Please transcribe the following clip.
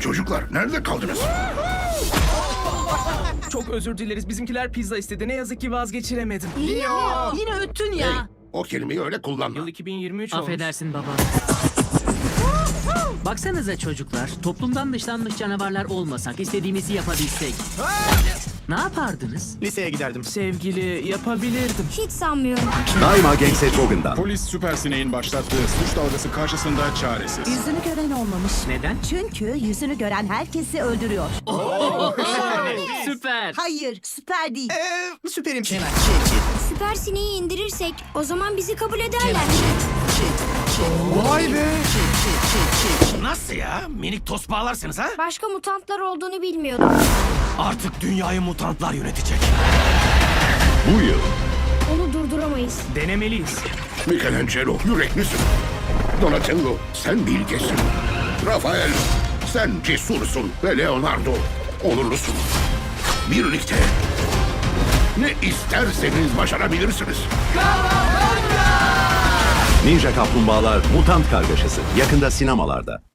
Çocuklar nerede kaldınız? Çok özür dileriz. Bizimkiler pizza istedi. Ne yazık ki vazgeçiremedim. Yine öttün ya. O kelimeyi öyle kullanma. Yıl 2023 olmuş. Affedersin baba. Baksanıza çocuklar, toplumdan dışlanmış canavarlar olmasak, istediğimizi yapabilsek. Ne yapardınız? Liseye giderdim. Sevgili yapabilirdim. Hiç sanmıyorum. Daima Gençse Logan'dan. Polis Süper Sinek'in başlattığı suç dalgası karşısında çaresiz. Yüzünü gören olmamış. Neden? Çünkü yüzünü gören herkesi öldürüyor. Süper. Hayır, süper değil. Ee, süperim. Süper sineği indirirsek o zaman bizi kabul ederler. Vay be. Nasıl ya? Minik tost bağlarsınız ha? Başka mutantlar olduğunu bilmiyordum. Artık dünyayı mutantlar yönetecek. Bu yıl Onu durduramayız. Denemeliyiz. Michelangelo yüreklisin. Donatello sen bilgesin. Rafael sen cesursun. Ve Leonardo onurlusun. Birlikte ne isterseniz başarabilirsiniz. Ninja Kaplumbağalar Mutant Kargaşası yakında sinemalarda.